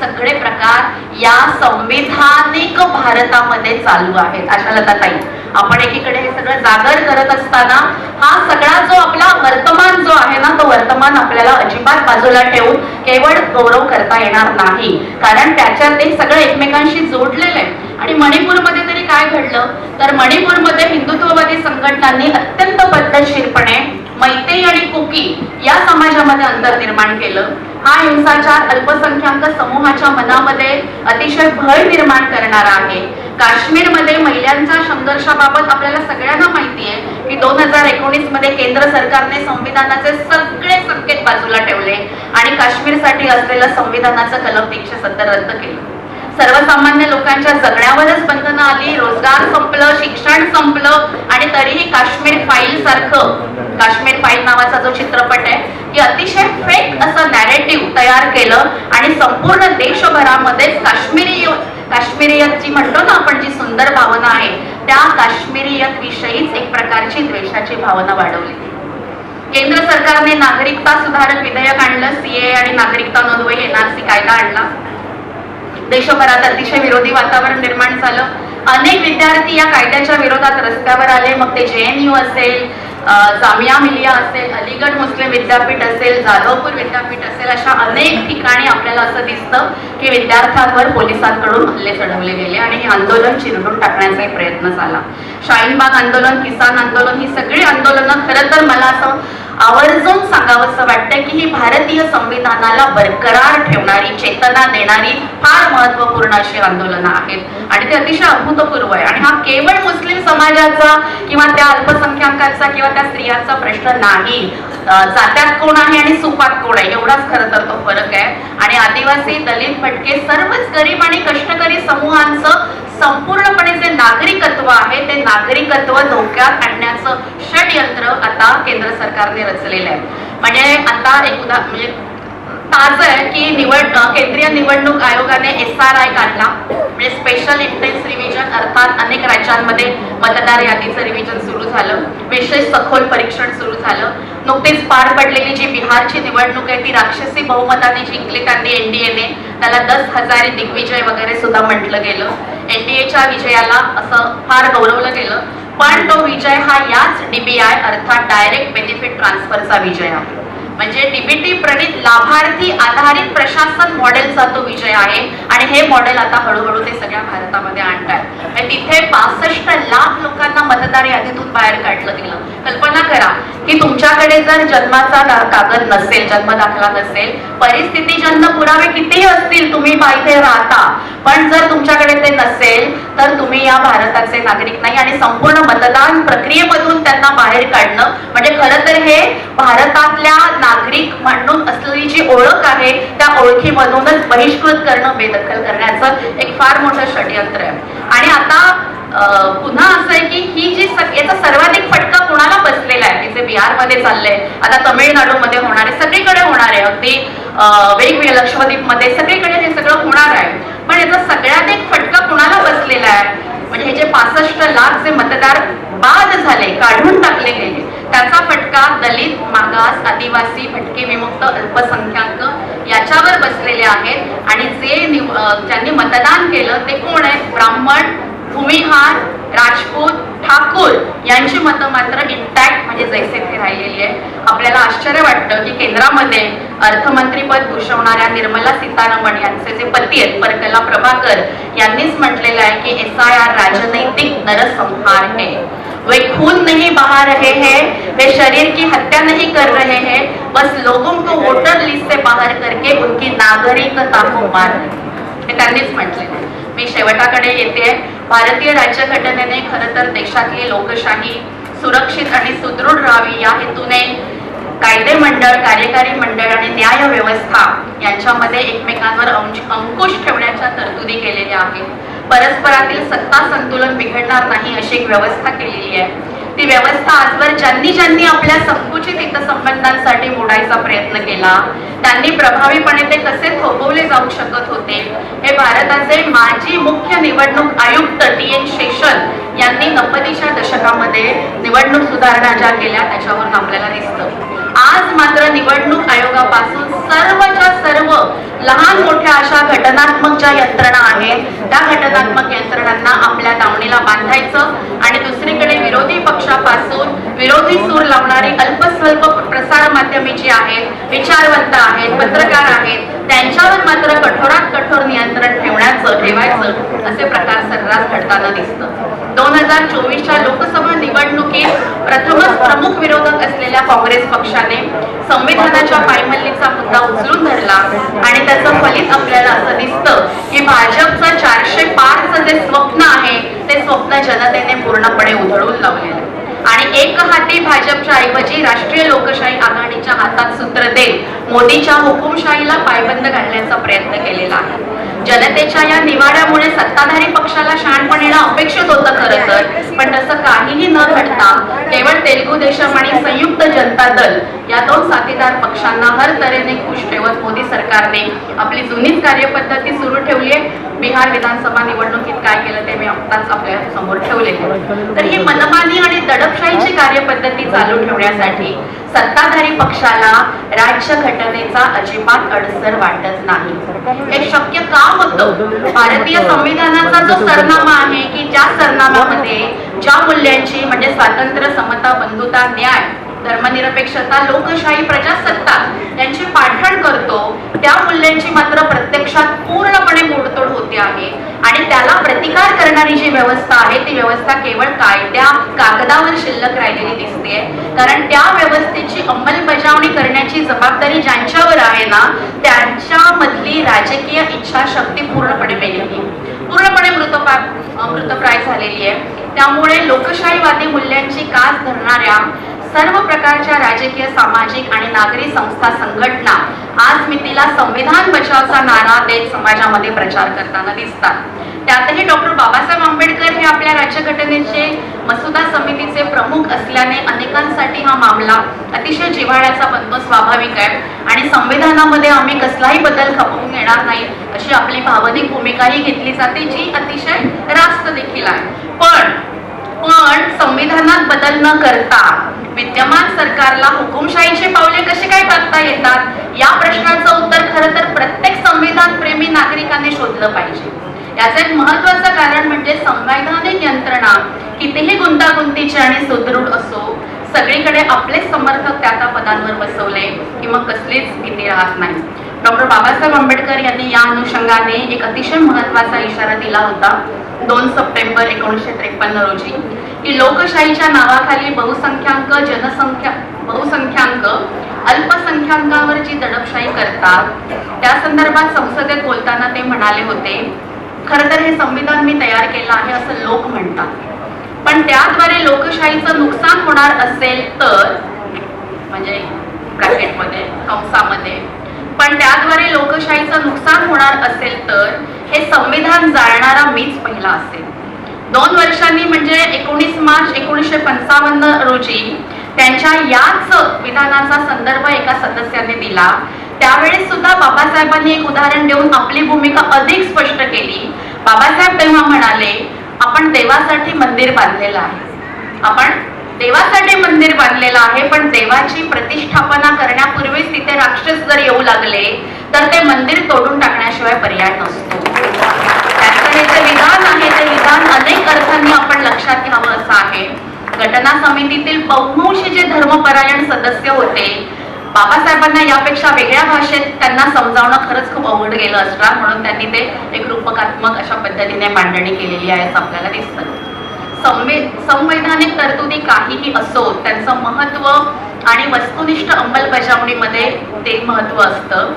सगळे प्रकार या संविधानिक भारतामध्ये चालू आहेत. अशा लताताई आपण एकीकडे हे सगळं जागर करत असताना हा सगळा जो आपला वर्तमान जो आहे ना तो वर्तमान आपल्याला अजिबात बाजूला ठेवून केवळ गौरव करता येणार नाही. कारण त्याच्यात ते सगळं एकमेकांशी जोडलेलं आहे आणि मणिपूरमध्ये तरी काय घडलं? तर मणिपूरमध्ये हिंदुत्ववादी संघटनांनी अत्यंत पद्धतशीरपणे मैते आणि कुकी या समाजामध्ये अंतर निर्माण केलं. हा हिंसाचार अल्पसंख्याक समूहाच्या मनामध्ये अतिशय भय निर्माण करणारा आहे. काश्मीरमध्ये महिलांच्या संघर्षाबाबत आपल्याला सगळ्यांना माहिती आहे की दोन हजार एकोणीसमध्ये केंद्र सरकारने संविधानाचे सगळे संकेत बाजूला ठेवले आणि काश्मीरसाठी असलेलं संविधानाचं कलम तीनशे सत्तर रद्द केलं. सर्वसामान्य लोकांच्या जगण्यावरच बंधनं आली रोजगार संपलं शिक्षण संपलं आणि तरीही काश्मीर फाईल सारखं काश्मीर फाईल नावाचा जो चित्रपट आहे की अतिशय फेक असं नॅरेटिव्ह तयार केलं आणि संपूर्ण देशभरामध्ये काश्मीरी काश्मीरियत जी म्हणतो ना आपण जी सुंदर भावना आहे त्या काश्मीरियत विषयीच एक प्रकारची द्वेषाची भावना वाढवली. केंद्र सरकारने नागरिकता सुधारक विधेयक आणलं सीए आणि नागरिकता नोंदवही एनआरसी कायदा आणला. देशभरात अतिशय विरोधी वातावरण निर्माण झालं. अनेक विद्यार्थी या कायद्याच्या विरोधात रस्त्यावर आले मग ते जे एन यू असेल जामिया मिलिया असेल अलीगड मुस्लिम विद्यापीठ असेल जाधवपूर विद्यापीठ असेल अशा अनेक ठिकाणी आपल्याला असं दिसतं की विद्यार्थ्यांवर पोलिसांकडून हल्ले चढवले गेले आणि हे आंदोलन चिरडून टाकण्याचाही प्रयत्न झाला. शाहीनबाग आंदोलन किसान आंदोलन ही सगळी आंदोलनं खरं तर मला असं आवर्जून सांगावंसं वाटतं की ही भारतीय संविधानाला बरकरार ठेवणारी चेतना देणारी फार महत्त्वपूर्ण अशी आंदोलनं आहेत. आणि ते अतिशय अभूतपूर्व आहे. आणि हा केवळ मुस्लिम समाजाचा किंवा त्या अल्पसंख्याकांचा किंवा त्या स्त्रियांचा प्रश्न नाही. जात्यात कोण आहे आणि सुपात कोण आहे एवढाच खरं तर तो फरक आहे. आणि आदिवासी दलित भटके सर्वच गरीब आणि कष्टकरी समूहांचं संपूर्ण जे नागरिकत्व आहे ते नागरिकत्व धोक्यात आणण्याचं षडयंत्र आता केंद्र सरकारने रचलेलं आहे. म्हणजे आता एक उदा म्हणजे ताज आहे की निवड केंद्रीय निवडणूक आयोगाने एस आर आय काढला. म्हणजे स्पेशल इंटेन्स रिव्हिजन अर्थात अनेक राज्यांमध्ये मतदार यादीचं रिव्हिजन सुरू झालं. विशेष सखोल परीक्षण सुरू झालं. नुकतीच पार पडलेली जी बिहारची निवडणूक आहे ती राक्षसी बहुमताने जिंकली त्यांनी एनडीएने त्याला दस हजारी दिग्विजय वगैरे सुद्धा म्हटलं गेलं. एनडीएच्या विजयाला असं फार गौरवलं गेलं. पण तो विजय हा याच डीबीआय अर्थात डायरेक्ट बेनिफिट ट्रान्सफरचा विजय आहे. म्हणजे डीबीटी प्रणित लाभार्थी आधारित प्रशासन मॉडेलचा तो विजय आहे. आणि हे मॉडेल आता हळूहळू ते सगळ्या भारतामध्ये आणतात आणि म्हणजे तिथे पासष्ट लाख लोकांना मतदार यादीतून बाहेर काढलं गेलं. कल्पना करा की तुमच्याकडे जर जन्माचा कागद नसेल जन्म दाखला नसेल परिस्थितीजन्य पुरावे कितीही असतील तुम्ही बा इथे राहता. पण जर तुमच्याकडे ते नसेल तर तुम्ही या भारताचे नागरिक नाही आणि संपूर्ण मतदान प्रक्रियेमधून त्यांना बाहेर काढणं. म्हणजे खरं तर हे भारतातल्या नागरिक म्हणून असलेली जी ओळख आहे त्या ओळखीमधूनच बहिष्कृत करणं बेदखल करण्याचं एक फार मोठं षडयंत्र आहे. आणि आता पुन्हा असं आहे की ही जी याचा सर्वाधिक फटका कुणाला बसलेला आहे? की जे बिहारमध्ये चाललंय आता तमिळनाडूमध्ये होणार आहे सगळीकडे होणार आहे. अगदी वेगवेगळ्या लक्षद्वीपमध्ये सगळीकडे हे सगळं होणार आहे. पण याचा सगळ्यात फटका कुणाला बसलेला आहे? म्हणजे हे जे पासष्ट लाख जे मतदार बाद झाले काढून टाकले गेले त्याचा फटका दलित मागास आदिवासी भटके विमुक्त अल्पसंख्याक याच्यावर बसलेले आहेत. आणि जे निव- ज्यांनी मतदान केलं ते कोण आहे? ब्राह्मण भूमिहार राजपूत ठाकूर यांची मतं मात्र इंटॅक्ट म्हणजे जैसे थे राहिलेली आहे आपल्याला आश्चर्य वाटतं की केंद्रामध्ये अर्थमंत्रीपद भूषवणाऱ्या निर्मला सीतारामन यांचे जे पती आहेत परकला प्रभाकर यांनीच म्हटलेलं आहे की एस आय आर राजनैतिक नरसंहार है वे खून नहीं बहा रहे हैं वे शरीर की हत्या नहीं कर रहे हैं बस लोगों को वोटर लिस्ट से बाहर करके उनकी नागरिकता को मार रहे हैं. हे त्यांनीच म्हटलेलं आहे. मी शेवटाकडे येते. भारतीय राज्यघटनेने खरं तर देशातली लोकशाही सुरक्षित आणि सुदृढ राहावी या हेतूने कायदे मंडळ कार्यकारी मंडळ आणि न्याय व्यवस्था यांच्यामध्ये एकमेकांवर अंश- अंकुश ठेवण्याच्या तरतुदी केलेल्या आहेत. परस्परातील सत्ता संतुलन बिघडणार नाही अशी एक व्यवस्था केलेली आहे. ती व्यवस्था आजवर ज्यांनी ज्यांनी आपल्या संकुचित हितसंबंधांसाठी मोडायचा प्रयत्न केला त्यांनी प्रभावीपणे ते कसे थोपवले जाऊ शकत होते हे भारताचे माजी मुख्य निवडणूक आयुक्त टी एन शेषन यांनी नव्वदीच्या दशकामध्ये निवडणूक सुधारणा ज्या केल्या त्याच्यावरून आपल्याला दिसतं. आज मात्र निवडणूक आयोगापासून सर्वच्या सर्व लहान मोठ्या अशा घटनात्मक ज्या यंत्रणा आहेत त्या घटनात्मक यंत्रणांना आपल्या दावणीला बांधायचं आणि दुसरीकडे विरोधी पक्षापासून विरोधी सूर लावणारी अल्पस्वल्प प्रसार माध्यमे जी आहेत विचारवंत आहेत पत्रकार आहेत त्यांच्यावर मात्र कठोरात कठोर नियंत्रण ठेवण्याचं ठेवायचं असे प्रकार सर्रास घडताना दिसतं दोन हजार चोवीसच्या लोकसभा निवडणुकीत प्रथमच प्रमुख विरोधक असलेल्या काँग्रेस पक्षाने संविधान पायमल्लीचा मुद्दा उचलून धरला आणि त्याचं फलित आपल्याला असं दिसतं की भाजपचं चारशे पारचं जे स्वप्न आहे ते स्वप्न जनतेने पूर्णपणे उधळून लावलेलं आहे. आणि एक हाती भाजपच्या ऐवजी राष्ट्रीय लोकशाही आघाडीच्या हातात सूत्र देत मोदीच्या हुकुमशाहीला पायबंद घालण्याचा प्रयत्न केलेला आहे. जनतेच्या या निवाड्यामुळे सत्ताधारी पक्षाला शहाणपण येणं अपेक्षित होतं खरं तर पण तसं काहीही न घडता केवळ तेलुगू देशम आणि संयुक्त जनता दल या दोन साथीदार पक्षांना हर तऱ्हेने खुश ठेवत मोदी सरकारने आपली जुनीच कार्यपद्धती सुरू ठेवली आहे. बिहार विधानसभा निवडणुकीत काय केलं ते मी आत्ताच आपल्यासमोर ठेवले तर ही मनमानी आणि दड चालू ठेवण्यासाठी सत्ताधारी पक्षाला राज्य घटनेचा अजिबात अडसर वाटत नाही. हे शक्य का होतं? भारतीय संविधानाचा जो सरनामा आहे की ज्या सरनाम्यामध्ये ज्या मूल्यांची म्हणजे स्वातंत्र्य समता बंधुता न्याय धर्मनिरपेक्षता लोकशाही प्रजासत्ताक यांचे पाठण करतो त्या मूल्यांची मात्र प्रत्यक्षात पूर्णपणे मोडतोड होते आहे. आणि त्याला प्रतिकार करणारी जी व्यवस्था आहे ती व्यवस्था केवळ कायद्या कागदावर शिल्लक राहिलेली दिसते. कारण त्या व्यवस्थेची अंमलबजावणी करण्याची जबाबदारी ज्यांच्यावर आहे ना त्यांच्यामधली राजकीय इच्छाशक्ती पूर्णपणे मेलेली पूर्णपणे मृतपा मृतप्राय झालेली आहे. त्यामुळे लोकशाहीवादी मूल्यांची कास धरणाऱ्या सर्व प्रकारच्या राजकीय सामाजिक आणि नागरी संस्था संघटना आज मितीला संविधान बचावचा नारा देत समाजामध्ये प्रचार करताना दिसतात. त्यातही डॉक्टर बाबासाहेब आंबेडकर हे आपल्या राज्यघटनेचे मसुदा समितीचे प्रमुख असल्याने अनेकांसाठी हा मामला अतिशय जिव्हाळ्याचा बनणं स्वाभाविक आहे आणि संविधानामध्ये आम्ही कसलाही बदल खपवून घेणार नाही अशी आपली भावनिक भूमिकाही घेतली जाते जी अतिशय रास्त देखील आहे. पण पण संविधानात बदल न करता विद्यमान सरकारला हुकुमशाहीचे पावले कसे काय टाकता येतात? या प्रश्नाचं उत्तर खरं तर प्रत्येक संविधान प्रेमी नागरिकांनी शोधलं पाहिजे. याचं एक महत्वाचं कारण म्हणजे संवैधानिक यंत्रणा कितीही गुंतागुंतीची आणि सुदृढ असो सगळीकडे आपलेच समर्थक त्या त्या पदांवर बसवले की मग कसलीच भीती राहत नाही. डॉक्टर बाबासाहेब आंबेडकर यांनी या अनुषंगाने एक अतिशय महत्त्वाचा इशारा दिला होता. दोन सप्टेंबर एकोणीसशे त्रेपन्न रोजी की लोकशाहीच्या नावाखाली बहुसंख्याक जनसंख्या बहुसंख्याक अल्पसंख्याकांवर जी दडपशाही करतात त्या संदर्भात संसदेत बोलताना ते म्हणाले होते खरं तर हे संविधान मी तयार केलं आहे असं लोक म्हणतात. पण त्याद्वारे लोकशाहीचं नुकसान होणार असेल तर म्हणजे ब्रॅकेटमध्ये कंसामध्ये पण त्या लोकशाहीचं नुकसान होणार असेल तर हे संविधान जाळणारा मीच पहिला असेल. दोन वर्षांनी म्हणजे एकोणीस मार्च एकोणीसशे पंचावन्न रोजी त्यांच्या याच विधानाचा संदर्भ एका सदस्याने दिला. त्यावेळेस सुद्धा बाबासाहेबांनी एक उदाहरण देऊन आपली भूमिका अधिक स्पष्ट केली. बाबासाहेब तेव्हा म्हणाले आपण देवासाठी मंदिर बांधलेलं आहे. आपण देवासाठी मंदिर बांधलेलं आहे पण देवाची प्रतिष्ठापना करण्यापूर्वीच तिथे राक्षस जर येऊ लागले तर ते मंदिर तोडून टाकण्याशिवाय पर्याय नसतो. त्यांचं हे जे विधान आहे ते विधान अनेक अर्थांनी आपण लक्षात घ्यावं असं आहे. घटना समितीतील बहुंशी जे धर्मपरायण सदस्य होते बाबासाहेबांना यापेक्षा वेगळ्या भाषेत त्यांना समजावणं खरंच खूप अवघड गेलं असणार म्हणून त्यांनी ते एक रूपकात्मक अशा पद्धतीने मांडणी केलेली आहे असं आपल्याला दिसतं. संवि संवैधानिक तरतुदी काहीही असो त्यांचं महत्त्व आणि वस्तुनिष्ठ अंमलबजावणीमध्ये ते महत्त्व असतं.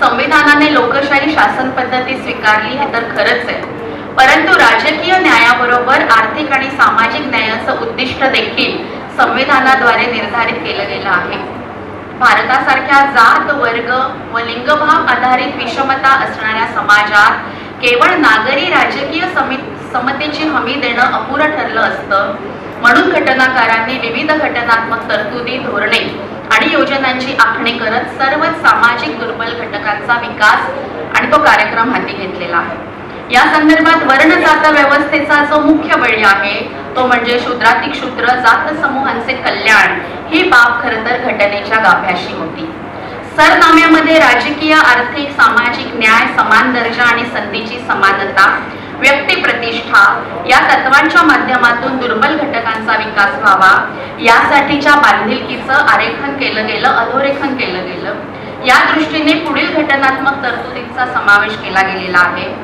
संविधानाने लोकशाही शासन पद्धती स्वीकारली हे तर खरंच आहे. परंतु राजकीय न्यायाबरोबर आर्थिक आणि सामाजिक न्यायाचं उद्दिष्ट देखील संविधानाद्वारे निर्धारित केलं गेलं आहे. भारतासारख्या जात वर्ग व लिंगभाव आधारित विषमता असणाऱ्या समाजात केवळ नागरी राजकीय समी समतेची हमी देणं अपुरं ठरलं असतं. म्हणून घटनाकारांनी विविध घटनात्मक तरतुदी धोरणे आणि योजनांची आखणी करत सर्वच सामाजिक दुर्बल घटकांचा विकास आणि तो कार्यक्रम हाती घेतलेला आहे. या संदर्भात वर्ण जात व्यवस्थेचा जो मुख्य बळी आहे तो म्हणजे शूद्रातिक शूद्र जात समूहांचे कल्याण ही बाब खर तर घटनेच्या गाभ्याशी होती. सरनाम्यामध्ये राजकीय आर्थिक सामाजिक न्याय समान दर्जा आणि संधीची समानता व्यक्ती प्रतिष्ठा या तत्वांच्या माध्यमातून दुर्बल घटकांचा विकास व्हावा. यासाठीच्या बांधिलकीचं आरेखन केलं गेलं अधोरेखन केलं गेलं. या दृष्टीने पुढील घटनात्मक तरतुदींचा समावेश केला गेलेला आहे.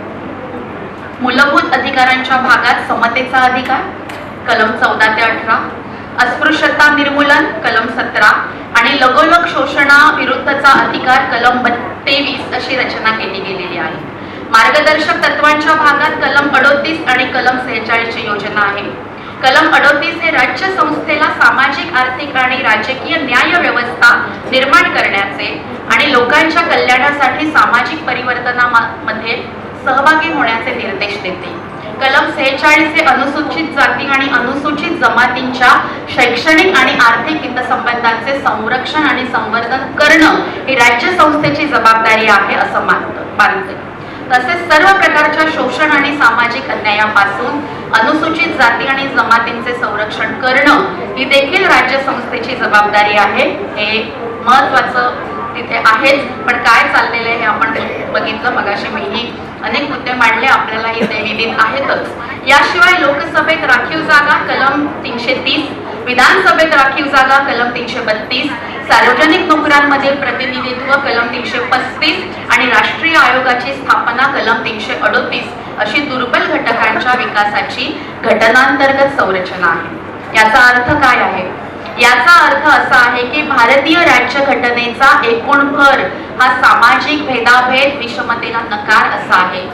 मूलभूत अधिकारांच्या भागात समतेचा अधिकार कलम चौदा ते अठरा. अस्पृश्यता निर्मूलन कलम सतरा. आणि लगोलग शोषणा विरुद्धचा अधिकार कलम तेवीस अशी रचना केली गेलेली आहे. मार्गदर्शक तत्वांच्या भागात कलम अडोतीस आणि कलम सेहेचाळीसची योजना आहे. कलम अडोतीस हे राज्य संस्थेला सामाजिक आर्थिक आणि राजकीय न्याय व्यवस्था निर्माण करण्याचे आणि लोकांच्या कल्याणासाठी सामाजिक परिवर्तनामध्ये सहभागी होण्याचे निर्देश देते. कलम सेहेचाळीस हे अनुसूचित जाती आणि अनुसूचित जमातींच्या शैक्षणिक आणि आर्थिक हितसंबंधांचे संरक्षण आणि संवर्धन करणं ही राज्य संस्थेची जबाबदारी आहे असं मानतं मानते. तसेच सर्व प्रकारच्या शोषण आणि सामाजिक अन्यायापासून अनुसूचित जाती आणि जमातींचे संरक्षण करणं ही देखील राज्य संस्थेची जबाबदारी आहे. हे महत्वाचं तिथे आहेच पण काय चाललेलं आहे हे आपण बघितलं मगाशी. मीही अनेक मुद्दे मांडले आपल्याला इथे विदित आहेतच. याशिवाय लोकसभेत राखीव जागा कलम तीनशे तीस. विधानसभेत राखीव जागा कलम तीनशे बत्तीस. सार्वजनिक नोकऱ्यांमधील प्रतिनिधित्व कलम तीनशे पस्तीस. आणि राष्ट्रीय आयोगाची स्थापना कलम तीनशे अडोतीस. अशी दुर्बल घटकांच्या विकासाची घटनांतर्गत संरचना आहे. याचा अर्थ काय आहे? याचा अर्थ असा आहे की भारतीय राज्यघटनेचा एकूण भर हा सामाजिक भेदाभेद विषमतेला नकार असा आहे.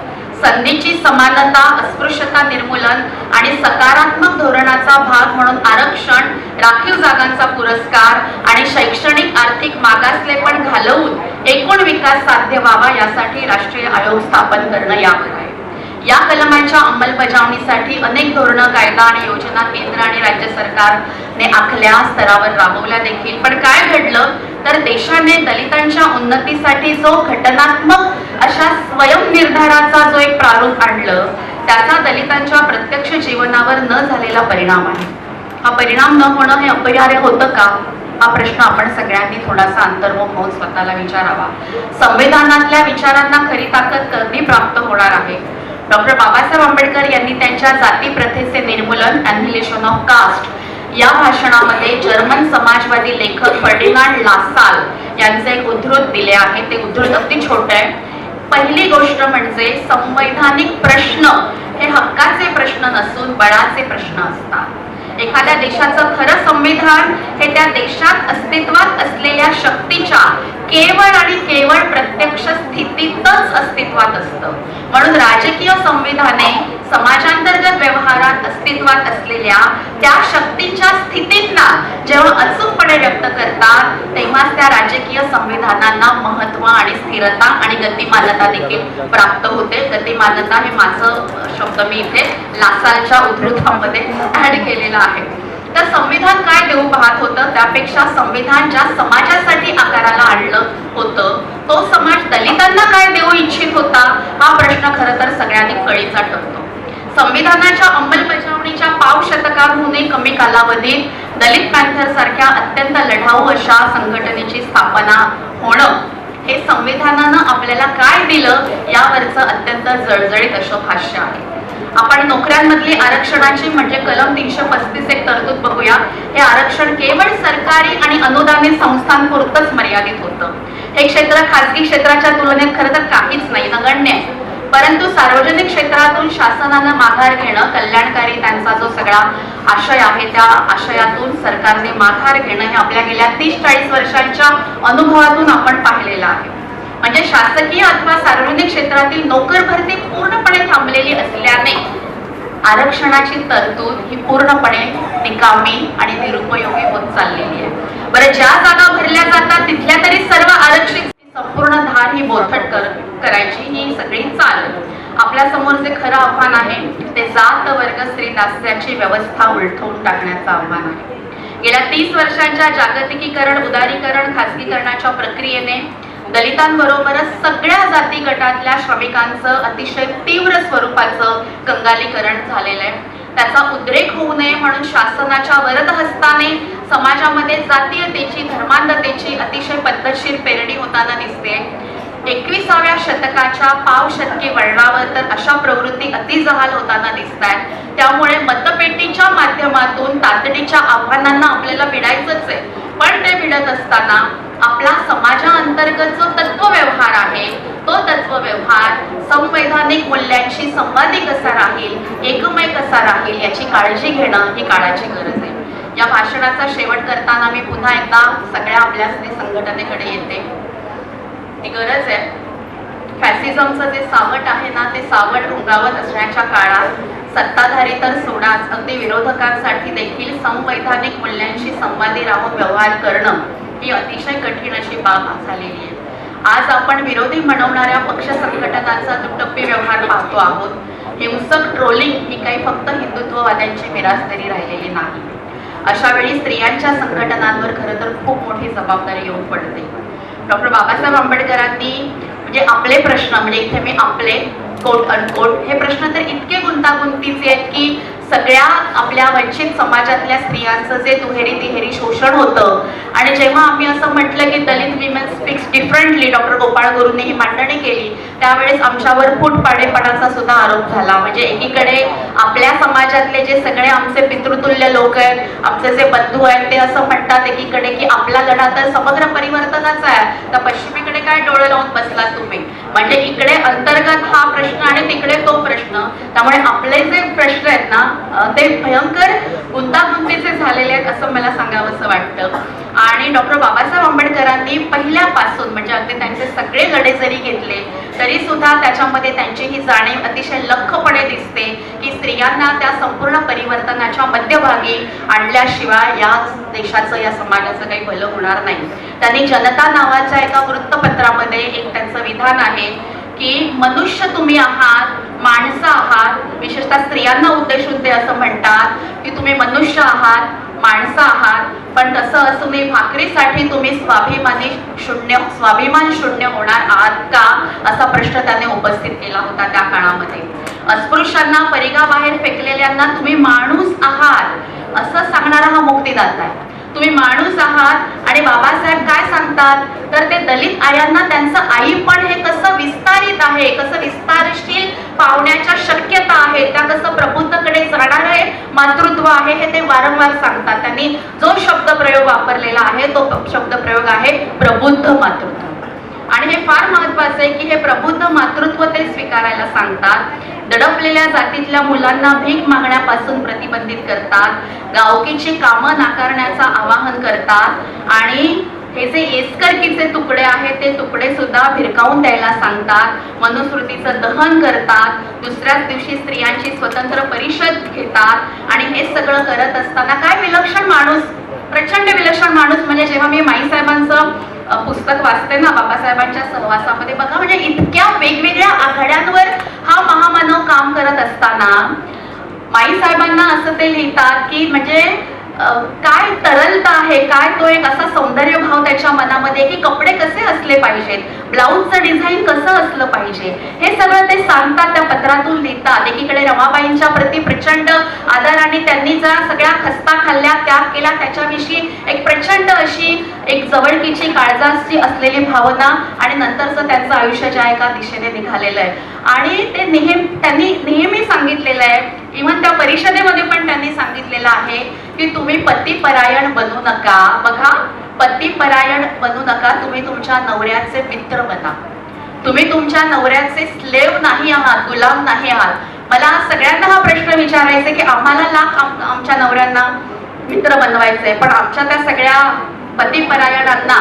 संधीची समानता अस्पृश्यता निर्मूलन आणि सकारात्मक धोरणाचा भाग म्हणून आरक्षण राखीव जागांचा पुरस्कार आणि शैक्षणिक आर्थिक मागासलेपण घालवून एकूण विकास साध्य व्हावा यासाठी राष्ट्रीय आयोग स्थापन करणं यावर आहे. या कलमाच्या अंमलबजावणीसाठी अनेक धोरणं कायदा आणि योजना केंद्र आणि राज्य सरकारने आखल्या स्तरावर राबवल्या देखील. पण काय घडलं? तर देशाने दलितांच्या उन्नतीसाठी जो घटनात्मक अशा स्वयंनिर्धाराचा जो एक प्रारूप आणलं त्याचा दलितांच्या प्रत्यक्ष जीवनावर न झालेला परिणाम आहे. हा परिणाम न होणं हे अपरिहार्य होतं का? हा प्रश्न आपण सगळ्यांनी थोडासा अंतर्मुख होऊन स्वतःला विचारावा. संविधानातल्या विचारांना खरी ताकद कधी प्राप्त होणार आहे. डॉक्टर बाबासाहेब आंबेडकर यांनी त्यांच्या जाती प्रथेचे निर्मूलन अॅन्हिलेशन ऑफ कास्ट या भाषणामध्ये जर्मन समाजवादी लेखक फर्डिनांड लासाल यांचे एक उद्धृत दिले आहे. ते उद्धृत अगदी छोट आहे. पहिली गोष्ट म्हणजे संवैधानिक प्रश्न हे हक्काचे प्रश्न नसून बळाचे प्रश्न असतात. एखाद्या देशाचं खरं संविधान हे त्या देशात अस्तित्वात असलेल्या शक्तीच्या केवळ आणि केवळ प्रत्यक्ष अस्तित्वात असतं. म्हणून राजकीय संविधाने समाजांतर्गत व्यवहारात अस्तित्वात असलेल्या त्या शक्तीच्या स्थितींना जेव्हा अचूकपणे व्यक्त करतात तेव्हाच त्या राजकीय संविधानांना महत्त्व आणि स्थिरता आणि गतिमानता देखील प्राप्त होते. गतिमानता हे माझं शब्द मी इथे लासालच्या उद्धृतामध्ये ऍड केलेला आहे. तर संविधान काय देऊ पाहत होतं? त्यापेक्षा संविधान ज्या समाजासाठी आकाराला आणलं होतं तो समाज दलितांना काय देऊ इच्छित होता? हा प्रश्न खरं तर सगळ्यांनी कळीचा ठरतो. संविधानाच्या अंमलबजावणीच्या पाव शतकांहूनही कमी कालावधीत दलित पॅन्थर सारख्या अत्यंत लढाऊ अशा संघटनेची स्थापना होणं हे संविधानानं आपल्याला काय दिलं? यावरचं अत्यंत जळजळीत असं भाष्य आहे. आपण नोकऱ्यांमधली आरक्षणाची म्हणजे कलम तीनशे पस्तीस एक तरतूद बघूया. हे आरक्षण केवळ सरकारी आणि अनुदानित संस्थांपुरतच मर्यादित होतं. हे क्षेत्र खासगी क्षेत्राच्या तुलनेत खरं तर काहीच नाही नगण्य आहे. परंतु सार्वजनिक क्षेत्रातून शासनानं माघार घेणं कल्याणकारी त्यांचा जो सगळा आशय आहे त्या आशयातून सरकारने माघार घेणं हे आपल्या गेल्या तीस चाळीस वर्षांच्या अनुभवातून आपण पाहिलेलं आहे. म्हणजे शासकीय अथवा सार्वजनिक क्षेत्रातील नोकर भरती पूर्ण आरक्षणाची तरतूद ही पूर्णपणे निकामी आणि निरुपयोगी होत चाललेली आहे. बरं ज्या जागा भरल्या जातात तिथल्या तरी सर्व आरक्षित संपूर्ण धार ही बोरफट कर करायची ही सगळी चाल. आपल्यासमोर जे खरं आव्हान आहे ते जात वर्ग स्त्री दास्याची व्यवस्था उलटवून टाकण्याचं आव्हान आहे. गेल्या तीस वर्षांच्या जागतिकीकरण उदारीकरण खासगीकरणाच्या प्रक्रियेने दलितांबरोबरच सगळ्या जाती गटातल्या श्रमिकांचं अतिशय तीव्र स्वरूपाचं कंगालीकरण झालेलं आहे. त्याचा उद्रेक होऊ नये म्हणून शासनाच्या वरदहस्ताने समाजामध्ये जातीयतेची धर्मांधतेची अतिशय पद्धतशीर पेरणी होताना दिसते. एकविसाव्या शतकाच्या पाव शतकी वळणावर तर अशा प्रवृत्ती अतिजहाल होताना दिसत आहेत. त्यामुळे मतपेटीच्या माध्यमातून तातडीच्या आव्हानांना आपल्याला भिडायचंच आहे. पण ते भिडत असताना आपला समाजाअंतर्गत जो तत्वव्यवहार आहे तो तत्व व्यवहार संवैधानिक मूल्यांशी संवादी कसा राहील एकमय कसा राहील याची काळजी घेणं ही काळाची गरज आहे. या भाषणाचा शेवट करताना मी पुन्हा एकदा सगळ्या आपल्या संघटनेकडे येते. ती गरज आहे. फॅसिझमचं जे सावट आहे ना ते सावट रुंगावत असण्याच्या काळात सत्ताधारी तर सोडाच. अगदी विरोधकांसाठी देखील संवैधानिक मूल्यांशी संवादी राहून व्यवहार करणं ही अतिशय कठीण अशी बाब झालेली आहे. आज आपण विरोधी म्हणवणाऱ्या पक्ष संघटनांचा दुटप्पी व्यवहार पाहतो आहोत. हिंसक ट्रोलिंग ही काही फक्त हिंदुत्ववाद्यांची मिरासदारी राहिलेली नाही. अशा वेळी स्त्रियांच्या संघटनांवर खरं तर खूप मोठी जबाबदारी येऊन पडते. डॉक्टर बाबासाहेब आंबेडकरांनी म्हणजे आपले प्रश्न म्हणजे इथे मी आपले कोट अनकोट हे प्रश्न तर इतके गुंतागुंतीचे आहेत की सगळ्या आपल्या वंचित समाजातल्या स्त्रियांचं जे दुहेरी तिहेरी शोषण होतं आणि जेव्हा आम्ही असं म्हटलं की Dalit women speaks differently doctor Gopal गुरुंनी ही मांडणी केली त्यावेळेस आमच्यावर फूटपाडेपणाचा सुद्धा आरोप झाला. म्हणजे एकीकडे समाजातले जे सगळे आमचे पितृतुल्य लोक आहेत आमचे जे बंधू आहेत ते असं म्हणतात एकीकडे की आपला लढा तर समग्र परिवर्तनाचा आहे. तर पश्चिमेकडे काय डोळे लावून बसला तुम्ही? म्हणजे इकडे अंतर्गत हा प्रश्न आणि तिकडे तो प्रश्न. त्यामुळे आपले जे प्रश्न आहेत ना ते भयंकर गुंतागुंतीचे झालेले आहेत असं मला सांगावंसं वाटतं. आणि डॉक्टर बाबासाहेब आंबेडकरांनी पहिल्यापासून म्हणजे अगदी त्यांचे सगळे लढे जरी घेतले तरी सुद्धा त्याच्यामध्ये त्यांची ही जाणीव अतिशय लखपणे दिसते की स्त्रियांना त्या संपूर्ण परिवर्तनाच्या मध्यभागी आणल्याशिवाय या देशाचं या समाजाचं काही भलं होणार नाही. त्यांनी जनता नावाच्या एका वृत्तपत्रामध्ये एक त्यांचं विधान आहे की मनुष्य तुम्ही आहात माणसं आहात विशेषतः स्त्रियांना उद्देशून ते असं म्हणतात की तुम्ही मनुष्य आहात माणसं आहात पण तसं असूनही भाकरीसाठी तुम्ही स्वाभिमानी शून्य स्वाभिमान शून्य होणार आहात का? असा प्रश्न त्याने उपस्थित केला होता त्या काळामध्ये. अस्पृश्यांना परिघाबाहेर फेकलेल्यांना तुम्ही माणूस आहात असं सांगणारा हा मुक्तीदाता आहे. तुम्ही माणूस आहात आणि बाबासाहेब काय सांगतात? तर ते दलित आयांना त्यांचं आईपण हे कसं विस्तारित आहे कसं विस्तारशील पावण्याच्या शक्यता आहे त्या कसं प्रबुद्धकडे जाणार आहे मातृत्व आहे हे ते वारंवार सांगतात. त्यांनी जो शब्द प्रयोग वापरलेला आहे तो शब्द प्रयोग आहे प्रबुद्ध मातृत्व. आणि हे फार महत्वाचं आहे की हे प्रबुद्ध मातृत्व ते स्वीकारायला सांगतात. दडपलेल्या जातीतल्या मुलांना भीक मागण्यापासून प्रतिबंधित करतात. गावकीची कामं नाकारण्याचं आवाहन करतात. आणि हे जे येसकरकीचे तुकडे आहेत ते तुकडे सुद्धा भिरकावून द्यायला सांगतात. मनुस्मृतीचं दहन करतात. दुसऱ्याच दिवशी स्त्रियांची स्वतंत्र परिषद घेतात. आणि हे सगळं करत असताना काय विलक्षण माणूस प्रचंड विलक्षण माणूस म्हणजे जेव्हा मी माईसाहेबांचं पुस्तक वाचते ना बाबासाहेबांच्या सहवासामध्ये. बघा म्हणजे इतक्या वेगवेगळ्या आघाड्यांवर हा महामानव काम करत असताना माई साहेबांना असं ते लिहितात की म्हणजे काय तरलता आहे काय तो एक असा सौंदर्य भाव त्याच्या मनामध्ये की कपडे कसे असले पाहिजेत? ब्लाऊजचं डिझाईन कसं असलं पाहिजे? हे सगळं ते सांगतात त्या पत्रातून लिहितात. एकीकडे रमाबाईंच्या प्रती प्रचंड आदर आणि त्यांनी ज्या सगळ्या खस्ता खाल्ल्या त्याग केला त्याच्याविषयी एक प्रचंड अशी एक जवळकीची काळजाची असलेली भावना आणि नंतरचं त्यांचं आयुष्य ज्या एका दिशेने निघालेलं आहे. आणि ते नेहमी त्यांनी नेहमी सांगितलेलं आहे इव्हन त्या परिषदेमध्ये पण त्यांनी सांगितलेलं आहे की तुम्ही पतीपरायण बनू नका. बघा पतिपरायण बनू नका तुम्ही तुमच्या नवऱ्याचे मित्र बना. तुम्ही तुमच्या नवऱ्याचे स्लेव नाही आहात गुलाम नाही आहात. मला सगळ्यांना हा प्रश्न विचारायचा की आम्हाला लाख आमच्या नवऱ्यांना मित्र बनवायचंय पण आमच्या त्या सगळ्या पतीपरायणांना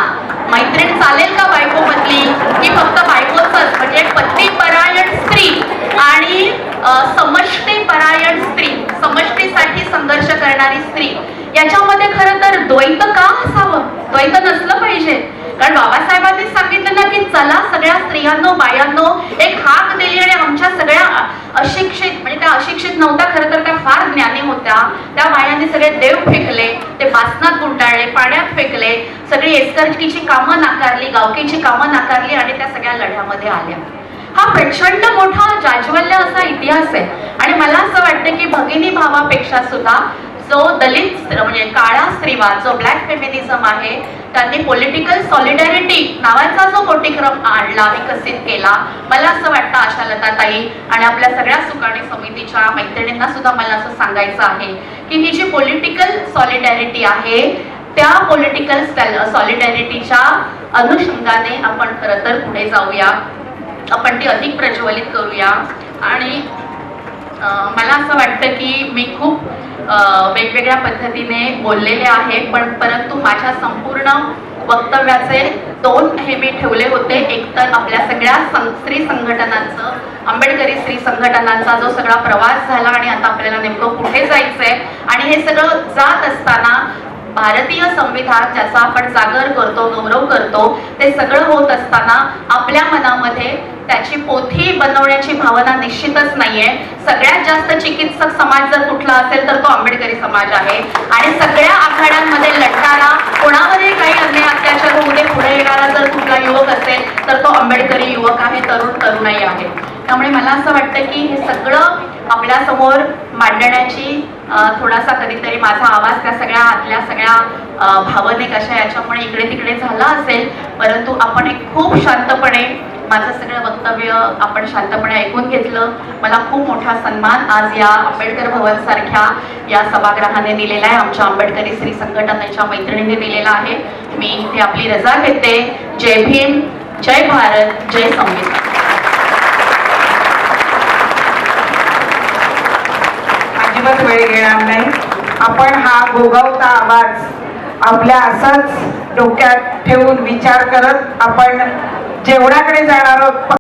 मैत्रीण चालेल का बायको मधली की फक्त बायकोच म्हणजे पतिपरायण स्त्री आणि अ, समष्टीपरायण स्त्री समष्टीसाठी संघर्ष करणारी स्त्री. याच्यामध्ये खरं तर द्वैत का असावं? द्वैत नसलं पाहिजे. कारण बाबासाहेबांनी सांगितलं ना की चला सगळ्या स्त्रियांनो बायांनो एक हाक दिली आणि आमच्या सगळ्या अशिक्षित म्हणजे त्या अशिक्षित नव्हत्या खरं तर त्या फार ज्ञानी होत्या. त्या बायांनी सगळे देव फेकले ते बासनात गुंडाळले पाण्यात फेकले सगळी एसकर्जीची कामं नाकारली गावकीची कामं नाकारली आणि त्या सगळ्या लढ्यामध्ये आल्या. हा प्रचंड मोठा जाज्वल्य असा इतिहास आहे. आणि मला असं वाटतं की भगिनी भावापेक्षा सुद्धा जो दलित म्हणजे काळा स्त्रीवाद जो ब्लॅक फेमिनिझम आहे त्यांनी पॉलिटिकल सॉलिडॅरिटी नावाचा जो कोटिक्रम आणला विकसित केला. मला असं वाटतं आशालता ताई आणि आपल्या सगळ्या सुकाणी समितीच्या मैत्रिणींना सुद्धा मला असं सांगायचं आहे की ही जी पॉलिटिकल सॉलिडॅरिटी आहे त्या पॉलिटिकल सॉलिडॅरिटीच्या अनुषंगाने आपण खरं तर पुढे जाऊया. आपण ती अधिक प्रज्वलित करूया. आणि मला असं वाटतं की मी खूप वेगवेगळ्या पद्धतीने बोललेले आहे पण परंतु माझ्या संपूर्ण वक्तव्याचे दोन हे मी ठेवले होते. एक तर आपल्या सगळ्या सं- स्त्री संघटनांचं आंबेडकरी स्त्री संघटनांचा जो सगळा प्रवास झाला आणि आता आपल्याला नेमकं कुठे जायचंय आणि हे सगळं जात असताना भारतीय संविधान ज्याचा आपण जागर करतो गौरव करतो ते सगळं होत असताना आपल्या मनामध्ये त्याची पोथी बनवण्याची भावना निश्चितच नाहीये. सगळ्यात जास्त चिकित्सक समाज जर कुठला असेल तर तो आंबेडकरी समाज आहे. आणि सगळ्या आघाड्यांमध्ये लढणारा कोणामध्ये काही अन्याय अत्याचार होऊ दे पुढे येणारा जर कुठला युवक असेल तर तो आंबेडकरी युवक आहे तरुण तरुणाई आहे. त्यामुळे मला असं वाटतं की हे सगळं आपल्यासमोर मांडण्याची थोडासा कधीतरी माझा आवाज त्या सगळ्या आतल्या सगळ्या भावनिक अशा याच्यामुळे इकडे तिकडे झाला असेल. परंतु आपण एक खूप शांतपणे माझं सगळं वक्तव्य आपण शांतपणे ऐकून घेतलं. मला खूप मोठा सन्मान आज या आंबेडकर भवन सारख्या या सभागृहाने दिलेला आहे. आमच्या आंबेडकरी स्त्री संघटनेच्या मैत्रिणीने दिलेला आहे. मी इथे आपली रजा घेते. जय भीम जय भारत जय संविधान. अजिबात वेळ घेणार नाही. आपण हा गोगावता आवाज आपल्या असाच डोक्यात ठेवून विचार करत आपण जेवणाकडे जाणार आहोत